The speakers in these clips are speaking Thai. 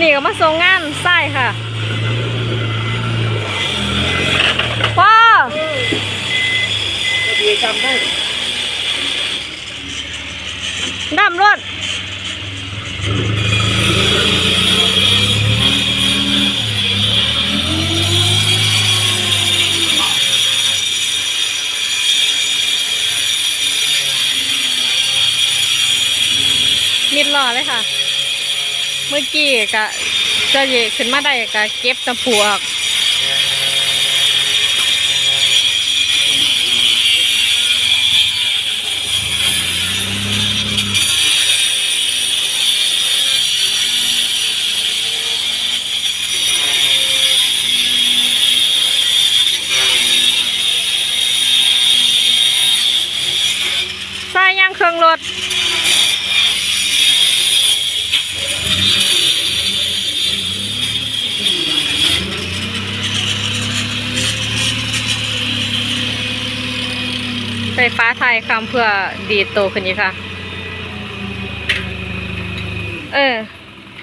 นี่ก็มาส่งงานไส้ค่ะพ่อดีจำได้ดำรถมิดหล่อเลยค่ะ เมื่อกี้ก็จะเยขึ้นมาได้ก็เก็บตะปูออกใส่ยางเครื่องรถ ไฟฟ้าไทยคำเพื่อดีดโตขึ้นอีกค่ะ เออ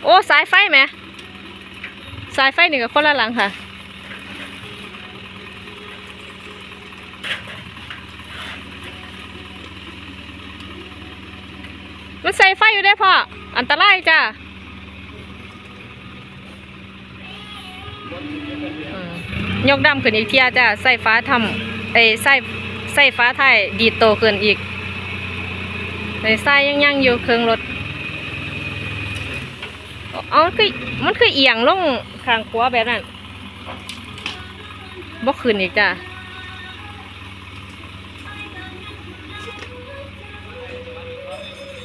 โอ้ สายไฟไหม สายไฟนี่กับคนละหลังค่ะ มันใส่ไฟอยู่ได้พ่อ อันตรายจ้าอืมยกดำขึ้นอีกเทียจ้าใส่ฟ้าทำเอ้ใส่ ใส่ฟ้าไทยดีดโตขึ้นอีกใส่ใส่ยังยังอยู่เครื่องรถเอาคือมันคือเอียงลงข้างขวาแบบนั้นบ่ขึ้นอีกจ้า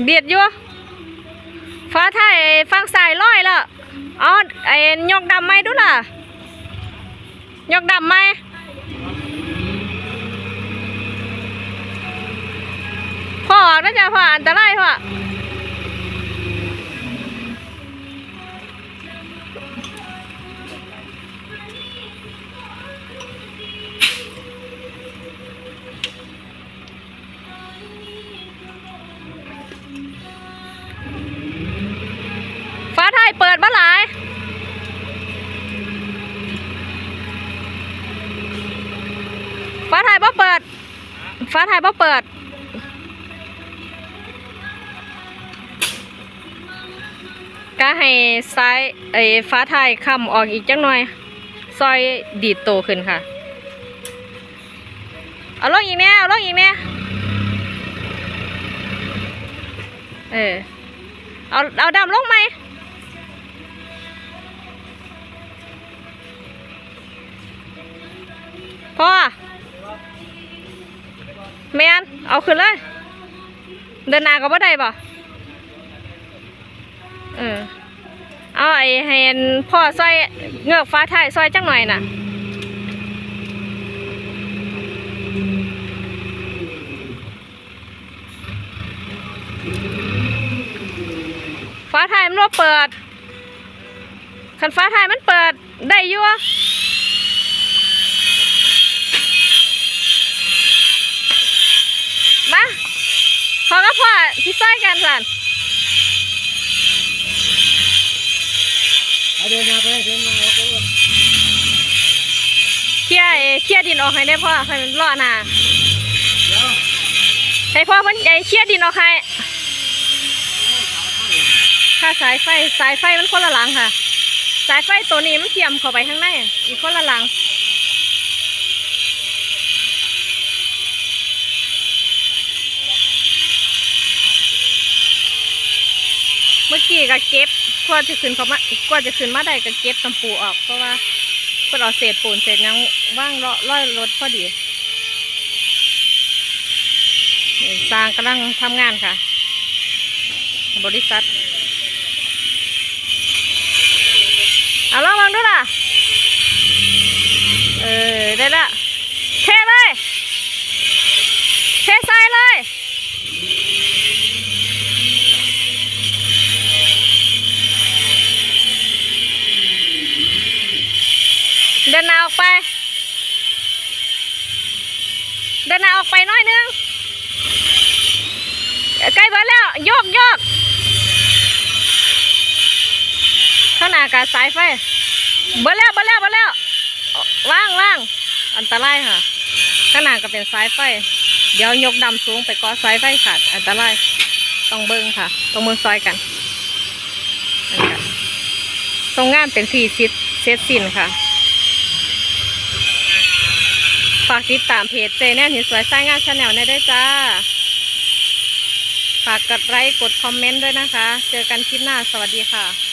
เบียดอยู่ฟ้าไทยฟังสายร้อยล้วเอาไอ้ยกดำไหมดูล่ะ ยกดำไหมพ่ ออกนะจ๊ะพ่ออันตรายพ่อฟ้าไทยเปิดมาหลายฟ้าไทยบ่เปิด ฟ้าไทยบ่เปิด ก็ให้ซ้ายไอ้ฟ้าไทยคำออกอีกจังหน่อย ซอยดีดโตขึ้นค่ะ เอาลงอีกเนี่ยเอาลงอีกเนี่ยเออ เอา เอาดำลงไหมพ่อแมนเอาขึ้นเลย เดินหนาก็บ่ได้ป่ะ เออเอาไอ้เห็นพ่อซอยเงือกฟ้าไทายซอยจังหน่อยน่ะฟ้าไทายมันว่าเปิดคันฟ้าไทายมันเปิดได้ยั่วมาพอก็พอที่ซอยกันสัน เดินมาไปเดินมาเอาไปเลยเคลียเอเคลียดินออกให้ได้พ่อให้มันรอหนาเดี๋ยวให้พ่อเพิ่นไอเคลียดินออกให้ค่าสายไฟสายไฟมันคนละหลังค่ะ สายไฟตัวนี้มันเทียมเข้าไปข้างในอีกคนละหลังเมื่อกี้ก็เก็บ กว่าจะขึ้นเขามากว่าจะขึ้นมาได้ก็เก็บตำปูออก เพราะว่าเพิ่นเอาเศษปูนเศษยังว่างเลาะร้อยรถพอดีสร้างกำลังทำงานค่ะ บริษัทเอาลองมองดูล่ะ เออ ได้ละเทเลย นหน้าออกไป เดินหน้าออกไปน้อยนึง ใกล้เบิดแล้ว โยกโยกข้างหน้ากับสายไฟ เบดแล้วเบดแล้วเบดแล้ว ว่างว่าง อันตรายค่ะ ข้างหน้าก็เป็นสายไฟ เดี๋ยวยกดำสูงไปเก็สายไฟขาด อันตราย ต้องเบิ้งค่ะ ต้องเบิ้งซอยกันตรงงานเป็นสี่ซิดเซตสินค่ะ ฝากติดตามเพจเจแน่นหินสวยสร้างงานชาแนลได้ด้วยจ้า ฝากกดไลค์กดคอมเมนต์ด้วยนะคะ เจอกันคลิปหน้าสวัสดีค่ะ